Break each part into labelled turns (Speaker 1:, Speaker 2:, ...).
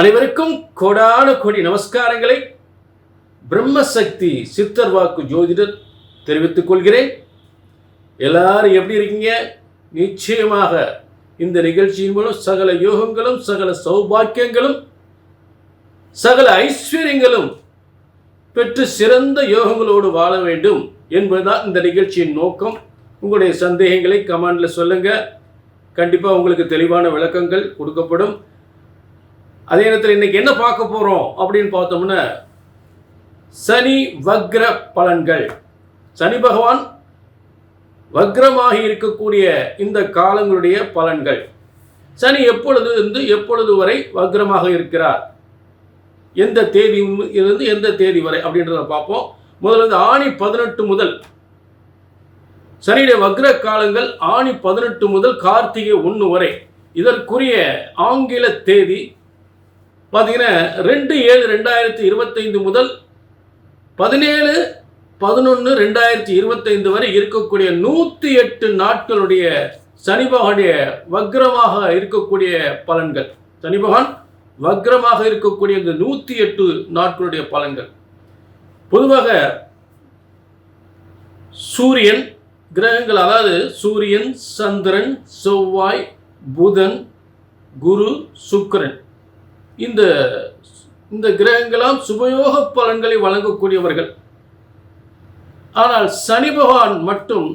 Speaker 1: அனைவருக்கும் கோடான கோடி நமஸ்காரங்களை பிரம்மசக்தி சித்தர் வாக்கு ஜோதிடர் தெரிவித்துக் கொள்கிறேன். எல்லாரும் எப்படி இருக்கீங்க? நிச்சயமாக இந்த நிகழ்ச்சியின் மூலம் சகல யோகங்களும் சகல சௌபாக்கியங்களும் சகல ஐஸ்வர்யங்களும் பெற்று சிறந்த யோகங்களோடு வாழ வேண்டும் என்பதுதான் இந்த நிகழ்ச்சியின் நோக்கம். உங்களுடைய சந்தேகங்களை கமெண்டில் சொல்லுங்கள் கண்டிப்பாக உங்களுக்கு தெளிவான விளக்கங்கள் கொடுக்கப்படும். அதே நேரத்தில் இன்னைக்கு என்ன பார்க்க போகிறோம் அப்படின்னு பார்த்தோம்னா சனி வக்ர பலன்கள். சனி பகவான் வக்ரமாக இருக்கக்கூடிய இந்த காலங்களுடைய பலன்கள். சனி எப்பொழுது இருந்து எப்பொழுது வரை வக்ரமாக இருக்கிறார்? எந்த தேதி இருந்து எந்த தேதி வரை அப்படின்றத பார்ப்போம். முதல்ல வந்து ஆணி பதினெட்டு முதல். சனியுடைய வக்ர காலங்கள் ஆணி பதினெட்டு முதல் கார்த்திகை ஒன்று வரை. இதற்குரிய ஆங்கில தேதி பார்த்தீங்கன்னா ரெண்டு ஏழு ரெண்டாயிரத்தி இருபத்தைந்து முதல் பதினேழு பதினொன்று ரெண்டாயிரத்தி இருபத்தைந்து வரை இருக்கக்கூடிய நூற்றி எட்டு நாட்களுடைய சனி பகவானுடைய வக்ரமாக இருக்கக்கூடிய பலன்கள். சனி பகவான் வக்ரமாக இருக்கக்கூடிய இந்த நூற்றி எட்டு நாட்களுடைய பலன்கள். பொதுவாக சூரியன் கிரகங்கள் அதாவது சூரியன் சந்திரன் செவ்வாய் புதன் குரு சுக்கிரன் இந்த இந்த கிரகங்களாம் சுபயோக பலன்களை வழங்கக்கூடியவர்கள். ஆனால் சனி பகவான் மட்டும்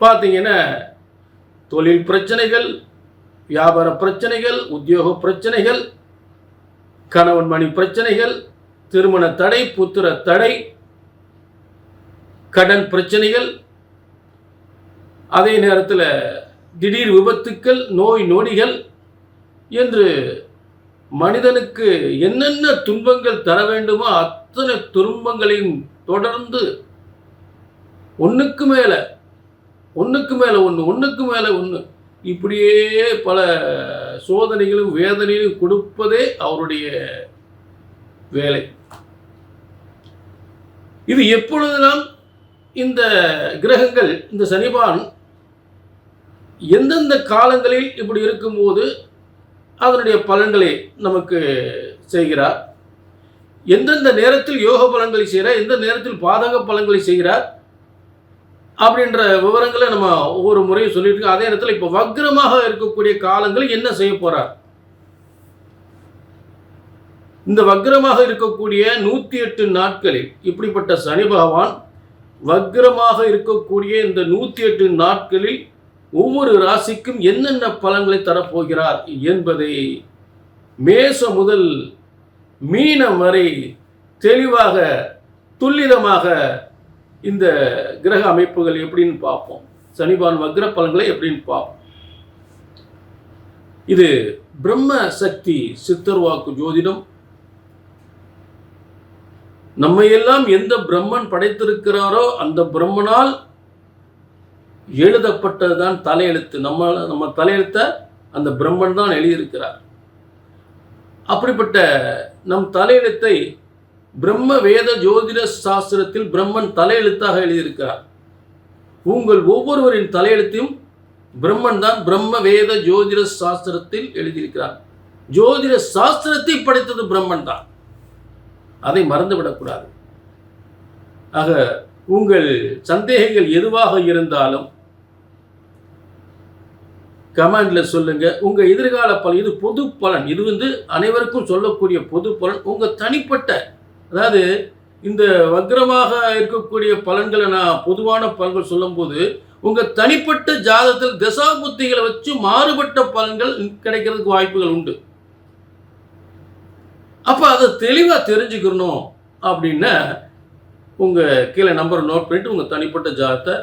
Speaker 1: பார்த்தீங்கன்னா தொழில் பிரச்சனைகள் வியாபார பிரச்சனைகள் உத்தியோக பிரச்சனைகள் கணவன் மணி பிரச்சனைகள் திருமண தடை புத்திர தடை கடன் பிரச்சனைகள் அதே நேரத்தில் திடீர் விபத்துக்கள் நோய் நொடிகள் என்று மனிதனுக்கு என்னென்ன துன்பங்கள் தர வேண்டுமோ அத்தனை துன்பங்களையும் தொடர்ந்து ஒன்றுக்கு மேலே ஒன்றுக்கு மேலே ஒன்று ஒன்றுக்கு மேலே ஒன்று இப்படியே பல சோதனைகளும் வேதனையும் கொடுப்பதே அவருடைய வேலை. இது எப்பொழுதெல்லாம் இந்த கிரகங்கள் இந்த சனிபான் எந்தெந்த காலங்களில் இப்படி இருக்கும்போது அதனுடைய பலன்களை நமக்கு செய்கிறார். எந்தெந்த நேரத்தில் யோக பலன்களை செய்கிறார் எந்த நேரத்தில் பாதக பலன்களை செய்கிறார் அப்படின்ற விவரங்களை நம்ம ஒவ்வொரு முறையும் சொல்லிட்டு இருக்கோம். அதே நேரத்தில் இப்போ வக்ரமாக இருக்கக்கூடிய காலங்களில் என்ன செய்ய போகிறார் இந்த வக்ரமாக இருக்கக்கூடிய நூற்றி எட்டு நாட்களில் இப்படிப்பட்ட சனி பகவான் வக்ரமாக இருக்கக்கூடிய இந்த நூற்றி எட்டு நாட்களில் ஒவ்வொரு ராசிக்கும் என்னென்ன பலன்களை தரப்போகிறார் என்பதை மேச முதல் மீனம் வரை தெளிவாக துல்லிதமாக இந்த கிரக அமைப்புகள் எப்படின்னு பார்ப்போம். சனிபான் வக்ர பலன்களை எப்படின்னு பார்ப்போம். இது பிரம்ம சக்தி சித்தர் வாக்கு ஜோதிடம். நம்மையெல்லாம் எந்த பிரம்மன் படைத்திருக்கிறாரோ அந்த பிரம்மனால் எழுதப்பட்டது தான் தலையெழுத்து. நம்ம நம்ம தலையெழுத்தை அந்த பிரம்மன் தான் எழுதியிருக்கிறார். அப்படிப்பட்ட நம் தலையெழுத்தை பிரம்ம வேத ஜோதிட சாஸ்திரத்தில் பிரம்மன் தலையெழுத்தாக எழுதியிருக்கிறார். உங்கள் ஒவ்வொருவரின் தலையெழுத்தையும் பிரம்மன் தான் பிரம்ம வேத ஜோதிட சாஸ்திரத்தில் எழுதியிருக்கிறார். ஜோதிட சாஸ்திரத்தை படைத்தது பிரம்மன் தான். அதை மறந்துவிடக்கூடாது. ஆக உங்கள் சந்தேகங்கள் எதுவாக இருந்தாலும் கமெண்டில் சொல்லுங்கள் உங்கள் எதிர்கால பலன் இது பொது பலன். இது வந்து அனைவருக்கும் சொல்லக்கூடிய பொது பலன். உங்கள் தனிப்பட்ட அதாவது இந்த வக்ரமாக இருக்கக்கூடிய பலன்களை நான் பொதுவான பலன்கள் சொல்லும்போது உங்கள் தனிப்பட்ட ஜாதகத்தில் தசாபுத்திகளை வச்சு மாறுபட்ட பலன்கள் கிடைக்கிறதுக்கு வாய்ப்புகள் உண்டு. அப்போ அதை தெளிவாக தெரிஞ்சுக்கணும் அப்படின்னா உங்கள் கீழே நம்பர் நோட் பண்ணிவிட்டு உங்கள் தனிப்பட்ட ஜாதத்தை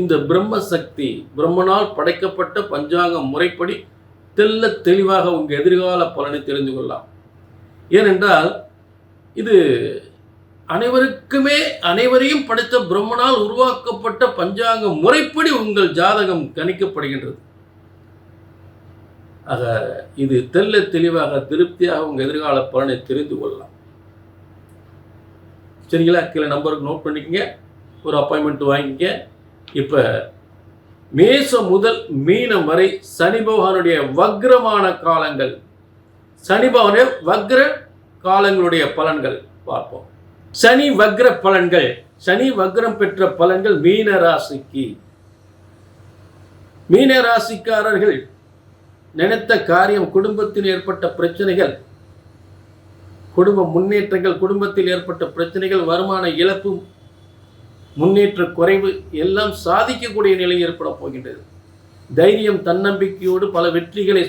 Speaker 1: இந்த பிரம்ம சக்தி பிரம்மனால் படைக்கப்பட்ட பஞ்சாங்க முறைப்படி தெல்ல தெளிவாக உங்கள் எதிர்கால பலனை தெரிந்து கொள்ளலாம். ஏனென்றால் இது அனைவருக்குமே அனைவரையும் படைத்த பிரம்மனால் உருவாக்கப்பட்ட பஞ்சாங்க முறைப்படி உங்கள் ஜாதகம் கணிக்கப்படுகின்றது. ஆக இது தெல்ல தெளிவாக திருப்தியாக உங்கள் எதிர்கால பலனை தெரிந்து கொள்ளலாம். சரிங்களா? கீழே நம்பருக்கு நோட் பண்ணிக்கங்க. ஒரு அப்பாயின்மெண்ட் வாங்கிக்க இப்போ மேசம் முதல் மீனம் வரை சனி பகவானுடைய வக்ரமான காலங்கள். சனி பகவானுடைய வக்ர காலங்களுடைய பலன்கள் பார்ப்போம். சனி வக்ர பலன்கள் சனி வக்ரம் பெற்ற பலன்கள் மீன ராசிக்கு. மீன ராசிக்காரர்கள் நினைத்த காரியம் குடும்பத்தில் ஏற்பட்ட பிரச்சனைகள் குடும்ப முன்னேற்றங்கள் குடும்பத்தில் ஏற்பட்ட பிரச்சனைகள் வருமான இழப்பு முன்னேற்ற குறைவு எல்லாம் சாதிக்கக்கூடிய நிலை ஏற்பட போகின்றது. தைரியம் தன்னம்பிக்கையோடு பல வெற்றிகளை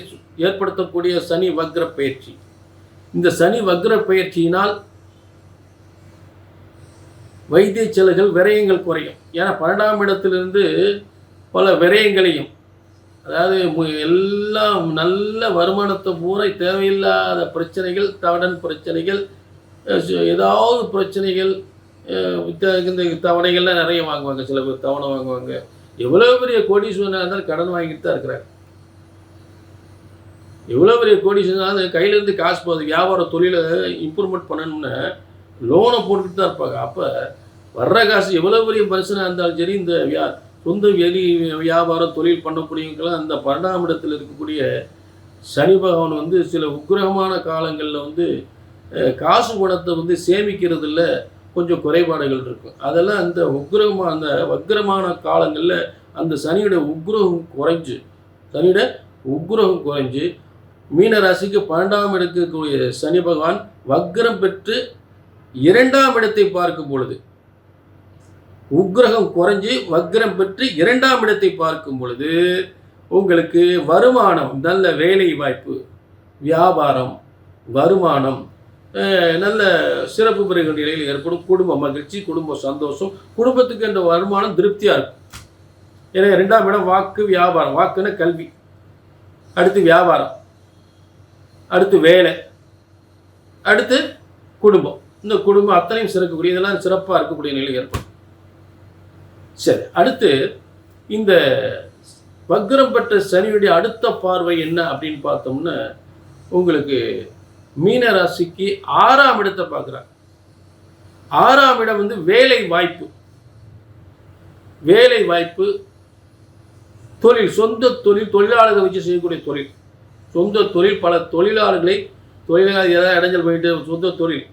Speaker 1: ஏற்படுத்தக்கூடிய சனி வக்ர பயிற்சி. இந்த சனி வக்ர பயிற்சியினால் வைத்திய செலவுகள் விரயங்கள் குறையும். ஏன்னா பன்னெண்டாம் இடத்திலிருந்து பல விரயங்களையும் அதாவது எல்லாம் நல்ல வருமானத்தை பூரை தேவையில்லாத பிரச்சனைகள் தவடன் பிரச்சனைகள் ஏதாவது பிரச்சனைகள் இந்த- இந்த தவணைகள்லாம் நிறைய வாங்குவாங்க சில பேர் தவணை வாங்குவாங்க. எவ்வளோ பெரிய கோடீஸ்வரனாக இருந்தாலும் கடன் வாங்கிட்டு தான் இருக்கிறாங்க எவ்வளோ பெரிய கோடீஸ்வரனாக கையிலேருந்து காசு போகுது. வியாபார தொழிலை இம்ப்ரூவ்மெண்ட் பண்ணணும்னு லோனை போட்டுட்டு தான் இருப்பாங்க. அப்போ வர்ற காசு எவ்வளோ பெரிய மனுஷனாக இருந்தாலும் சரி இந்த வியா சொந்த வெளி வியாபாரம் தொழில் பண்ணக்கூடியவங்களாம் அந்த பன்னெண்டாம் இடத்தில் இருக்கக்கூடிய சனி பகவான் வந்து சில உக்கிரகமான காலங்களில் வந்து காசு பணத்தை வந்து சேமிக்கிறதுல கொஞ்சம் குறைபாடுகள் இருக்கும். அதெல்லாம் அந்த உக்ரமாக அந்த வக்கிரமான காலங்களில் அந்த சனியோட உக்ரகம் குறைஞ்சு சனியோட உக்ரகம் குறைஞ்சு மீன ராசிக்கு பன்னெண்டாம் இடத்துக்கூடிய சனி பகவான் வக்ரம் பெற்று இரண்டாம் இடத்தை பார்க்கும் பொழுது உக்ரகம் குறைஞ்சு வக்ரம் பெற்று இரண்டாம் இடத்தை பார்க்கும் பொழுது உங்களுக்கு வருமானம் நல்ல வேலை வாய்ப்பு வியாபாரம் வருமானம் நல்ல சிறப்பு பெறுகிற நிலையில் ஏற்படும். குடும்ப மகிழ்ச்சி குடும்ப சந்தோஷம் குடும்பத்துக்கு என்ற வருமானம் திருப்தியாக இருக்கும். ஏன்னா ரெண்டாம் இடம் வாக்கு வியாபாரம். வாக்குன்னா கல்வி. அடுத்து வியாபாரம். அடுத்து வேலை. அடுத்து குடும்பம். இந்த குடும்பம் அத்தனையும் சிறக்கக்கூடிய இதெல்லாம் சிறப்பாக இருக்கக்கூடிய நிலை ஏற்படும். சரி அடுத்து இந்த வக்ரம் பெற்ற சனியுடைய அடுத்த பார்வை என்ன அப்படின்னு பார்த்தோம்னா உங்களுக்கு மீன ராசிக்கு ஆறாம் இடத்தை பார்க்குறாங்க ஆறாம் இடம் வந்து வேலை வாய்ப்பு. வேலை வாய்ப்பு தொழில் சொந்த தொழில் தொழிலாளர்களை வச்சு செய்யக்கூடிய தொழில். சொந்த தொழில் பல தொழிலாளர்களை தொழிலாளர் ஏதாவது இடைஞ்சல் போயிட்டு சொந்த தொழில்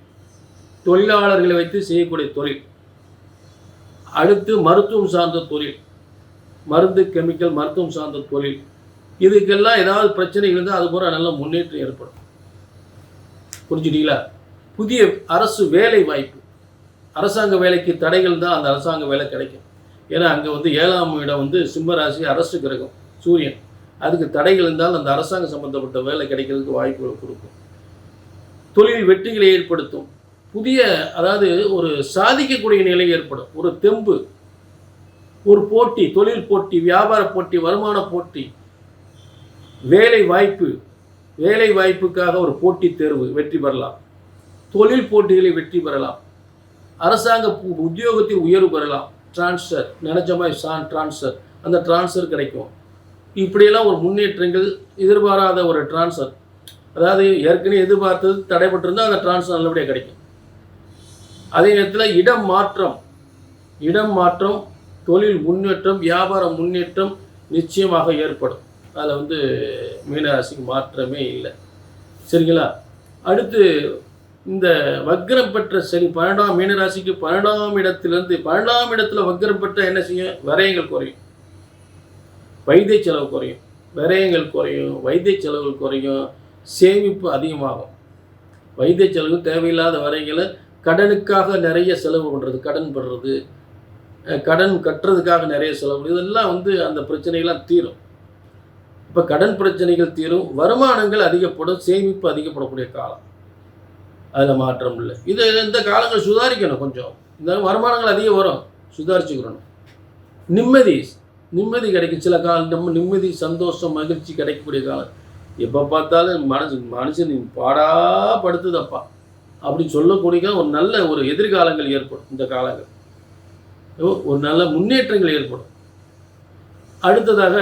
Speaker 1: தொழிலாளர்களை வைத்து செய்யக்கூடிய தொழில். அடுத்து மருத்துவம் சார்ந்த தொழில் மருந்து கெமிக்கல் மருத்துவம் சார்ந்த தொழில். இதுக்கெல்லாம் ஏதாவது பிரச்சனைகள் இருந்தால் அது பூரா நல்ல முன்னேற்றம் ஏற்படும். புரிஞ்சுட்டீங்களா? புதிய அரசு வேலை வாய்ப்பு. அரசாங்க வேலைக்கு தடைகள் தான் அந்த அரசாங்க வேலை கிடைக்கும். ஏன்னா அங்கே வந்து ஏழாம் இடம் வந்து சிம்மராசி அரசு கிரகம் சூரியன். அதுக்கு தடைகள் இருந்தால் அந்த அரசாங்கம் சம்பந்தப்பட்ட வேலை கிடைக்கிறதுக்கு வாய்ப்புகள் கொடுக்கும். தொழில் வெற்றிகளை ஏற்படுத்தும். புதிய அதாவது ஒரு சாதிக்கக்கூடிய நிலை ஏற்படும். ஒரு தெம்பு ஒரு போட்டி தொழில் போட்டி வியாபார போட்டி வருமான போட்டி வேலை வாய்ப்பு வேலை வாய்ப்புக்காக ஒரு போட்டித் தேர்வு வெற்றி பெறலாம். தொழில் போட்டிகளில் வெற்றி பெறலாம். அரசாங்க உத்தியோகத்தில் உயர்வு பெறலாம். டிரான்ஸ்ஃபர் நினைச்ச மாதிரி சான் டிரான்ஸ்ஃபர் அந்த டிரான்ஸ்ஃபர் கிடைக்கும். இப்படியெல்லாம் ஒரு முன்னேற்றங்கள் எதிர்பாராத ஒரு டிரான்ஸ்ஃபர் அதாவது ஏற்கனவே எதிர்பார்த்தது தடைபட்டிருந்தால் அந்த டிரான்ஸ்ஃபர் நல்லபடியாக கிடைக்கும். அதே நேரத்தில் இடம் மாற்றம். இடம் மாற்றம் தொழில் முன்னேற்றம் வியாபார முன்னேற்றம் நிச்சயமாக ஏற்படும். அதில் வந்து மீனராசிக்கு மாற்றமே இல்லை. சரிங்களா? அடுத்து இந்த வக்ரம் பெற்ற சனி பன்னெண்டாம் மீனராசிக்கு பன்னெண்டாம் இடத்திலிருந்து பன்னெண்டாம் இடத்துல வக்ரம் பெற்ற என்ன செய்யும்? விரயங்கள் குறையும். வைத்திய செலவு குறையும். விரயங்கள் குறையும். வைத்திய செலவுகள் குறையும். சேமிப்பு அதிகமாகும். வைத்திய செலவு தேவையில்லாத வரைகளை கடனுக்காக நிறைய செலவு பண்ணுறது கடன் படுறது கடன் கட்டுறதுக்காக நிறைய செலவு இதெல்லாம் வந்து அந்த பிரச்சனைகள்லாம் தீரும். இப்போ கடன் பிரச்சனைகள் தீரும் வருமானங்கள் அதிகப்படும் சேமிப்பு அதிகப்படக்கூடிய காலம். அதில் மாற்றம் இல்லை. இது இந்த காலங்கள் சுதாரிக்கணும் கொஞ்சம். இந்த வருமானங்கள் அதிகம் வரும். சுதாரிச்சுக்கிறணும். நிம்மதி நிம்மதி கிடைக்கும். சில காலம் நம்ம நிம்மதி சந்தோஷம் மகிழ்ச்சி கிடைக்கக்கூடிய காலம். எப்போ பார்த்தாலும் மனசு மனுஷன் பாடா படுத்துதப்பா அப்படின்னு சொல்லக்கூடிய ஒரு நல்ல ஒரு எதிர்காலங்கள் ஏற்படும் இந்த காலங்கள். ஓ, ஒரு நல்ல முன்னேற்றங்கள் ஏற்படும். அடுத்ததாக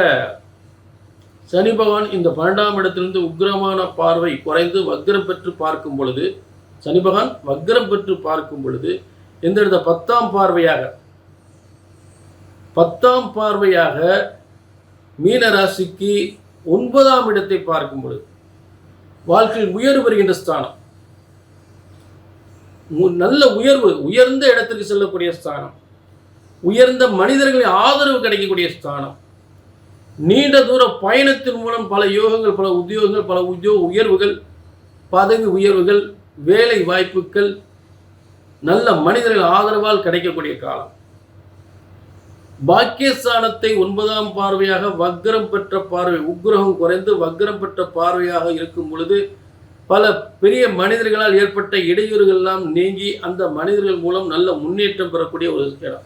Speaker 1: சனி பகவான் இந்த பன்னெண்டாம் இடத்திலிருந்து உக்கிரமான பார்வை குறைந்து வக்ரம் பெற்று பார்க்கும் பொழுது சனி பகவான் வக்ரம் பெற்று பார்க்கும் பொழுது எந்த இடத்த பத்தாம் பார்வையாக. பத்தாம் பார்வையாக மீன ராசிக்கு ஒன்பதாம் இடத்தை பார்க்கும் பொழுது வாழ்க்கையில் உயர்வு வருகின்ற ஸ்தானம். நல்ல உயர்வு உயர்ந்த இடத்திற்கு செல்லக்கூடிய ஸ்தானம். உயர்ந்த மனிதர்களின் ஆதரவு கிடைக்கக்கூடிய ஸ்தானம். நீண்ட தூர பயணத்தின் மூலம் பல யோகங்கள் பல உத்தியோகங்கள் பல உத்தியோக உயர்வுகள் பதவி உயர்வுகள் வேலை வாய்ப்புகள் நல்ல மனிதர்கள் ஆதரவால் கிடைக்கக்கூடிய காலம். பாக்கியஸ்தானத்தை ஒன்பதாம் பார்வையாக வக்ரம் பெற்ற பார்வை உக்ரகம் குறைந்து வக்ரம் பெற்ற பார்வையாக இருக்கும் பொழுது பல பெரிய மனிதர்களால் ஏற்பட்ட இடையூறுகள் எல்லாம் நீங்கி அந்த மனிதர்கள் மூலம் நல்ல முன்னேற்றம் பெறக்கூடிய ஒரு இடம்.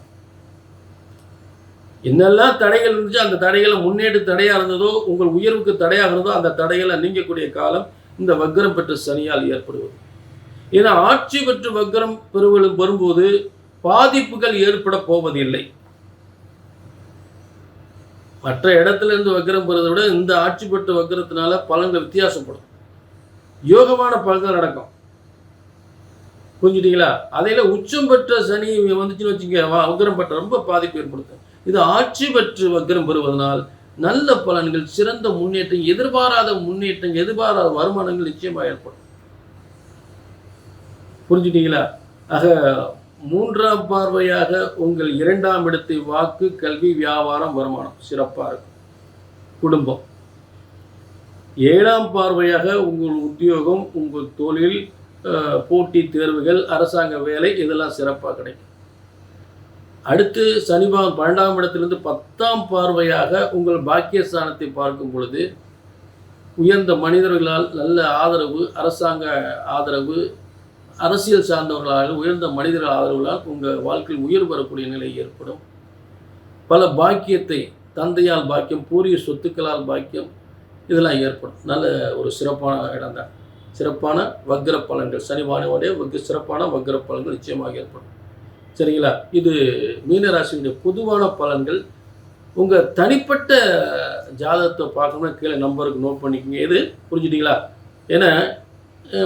Speaker 1: என்னெல்லாம் தடைகள் இருந்துச்சு அந்த தடைகளை முன்னேற்று தடையா இருந்ததோ உங்கள் உயர்வுக்கு தடையாக இருந்ததோ அந்த தடைகளை நீங்கக்கூடிய காலம் இந்த வக்ரம் பெற்ற சனியால் ஏற்படுவது. ஏன்னா ஆட்சி பெற்று வக்ரம் பெறுவலும் வரும்போது பாதிப்புகள் ஏற்பட போவதில்லை. மற்ற இடத்துல இருந்து வக்ரம் பெறுவதை விட இந்த ஆட்சி பெற்ற வக்ரத்தினால பலன்கள் வித்தியாசப்படும். யோகமான பலன்கள் நடக்கும். புரிஞ்சுட்டீங்களா? அதையில உச்சம் பெற்ற சனி வந்துச்சுன்னு வச்சுங்க வ- வக்ரம் பெற்ற ரொம்ப பாதிப்பு ஏற்படுத்தும். இது ஆட்சி பெற்று வக்கிரம் பெறுவதனால் நல்ல பலன்கள் சிறந்த முன்னேற்றம் எதிர்பாராத முன்னேற்றம் எதிர்பாராத வருமானங்கள் நிச்சயமாக ஏற்படும். புரிஞ்சுட்டீங்களா? ஆக மூன்றாம் பார்வையாக உங்கள் இரண்டாம் இடத்தை வாக்கு கல்வி வியாபாரம் வருமானம். சிறப்பாக இருக்கும். குடும்பம். ஏழாம் பார்வையாக உங்கள் உத்தியோகம் உங்கள் தொழில் அஹ், போட்டி தேர்வுகள் அரசாங்க வேலை இதெல்லாம் சிறப்பாக கிடைக்கும். அடுத்து சனிபா பன்னெண்டாம் இடத்திலிருந்து பத்தாம் பார்வையாக உங்கள் பாக்கியஸ்தானத்தை பார்க்கும் பொழுது உயர்ந்த மனிதர்களால் நல்ல ஆதரவு அரசாங்க ஆதரவு அரசியல் சார்ந்தவர்களால் உயர்ந்த மனிதர்கள் ஆதரவுகளால் உங்கள் வாழ்க்கையில் உயர் வரக்கூடிய நிலை ஏற்படும். பல பாக்கியத்தை தந்தையால் பாக்கியம் பூரிய சொத்துக்களால் பாக்கியம் இதெல்லாம் ஏற்படும். நல்ல ஒரு சிறப்பான இடம் தான் சிறப்பான வக்ர பலன்கள். சனிவானோடைய வக்ர சிறப்பான வக்ர பலன்கள் நிச்சயமாக ஏற்படும். சரிங்களா? இது மீனராசியுடைய பொதுவான பலன்கள். உங்கள் தனிப்பட்ட ஜாதகத்தை பார்க்கணும்னா கீழே நம்பருக்கு நோட் பண்ணிக்கோங்க. இது புரிஞ்சுட்டிங்களா? ஏன்னா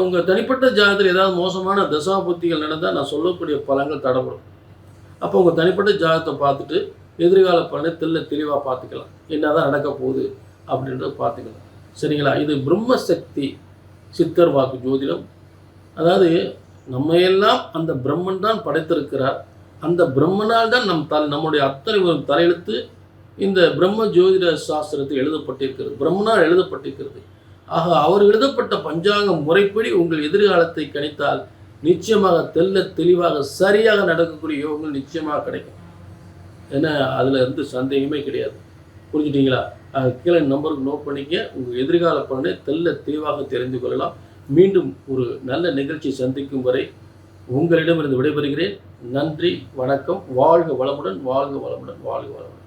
Speaker 1: உங்கள் தனிப்பட்ட ஜாதகத்தில் ஏதாவது மோசமான தசாபுத்திகள் நடந்தால் நான் சொல்லக்கூடிய பலன்கள் தடைப்படும் அப்போ உங்கள் தனிப்பட்ட ஜாதகத்தை பார்த்துட்டு எதிர்கால பலனை தெல்ல தெளிவாக பார்த்துக்கலாம். என்னதான் நடக்க போகுது அப்படின்றத பார்த்துக்கலாம். சரிங்களா? இது பிரம்மசக்தி சித்தர் வாக்கு ஜோதிடம். அதாவது நம்ம எல்லாம் அந்த பிரம்மன் தான் படைத்திருக்கிறார். அந்த பிரம்மனால் தான் நம் தல் நம்முடைய அத்தனை ஒரு தலையெழுத்து இந்த பிரம்ம ஜோதிட சாஸ்திரத்தில் எழுதப்பட்டிருக்கிறது. பிரம்மனால் எழுதப்பட்டிருக்கிறது. ஆக அவர் எழுதப்பட்ட பஞ்சாங்க முறைப்படி உங்கள் எதிர்காலத்தை கணித்தால் நிச்சயமாக தெல்ல தெளிவாக சரியாக நடக்கக்கூடிய யோகங்கள் நிச்சயமாக கிடைக்கும். ஏன்னா அதில் இருந்து சந்தேகமே கிடையாது. புரிஞ்சுட்டிங்களா? கீழே நம்பருக்கு நோட் பண்ணிக்க. உங்கள் எதிர்கால பலனை தெல்ல தெளிவாக தெரிந்து கொள்ளலாம். மீண்டும் ஒரு நல்ல நிகழ்ச்சி சந்திக்கும் வரை உங்களிடமிருந்து விடைபெறுகிறேன். நன்றி வணக்கம். வாழ்க வளமுடன் வாழ்க வளமுடன் வாழ்க வளமுடன்.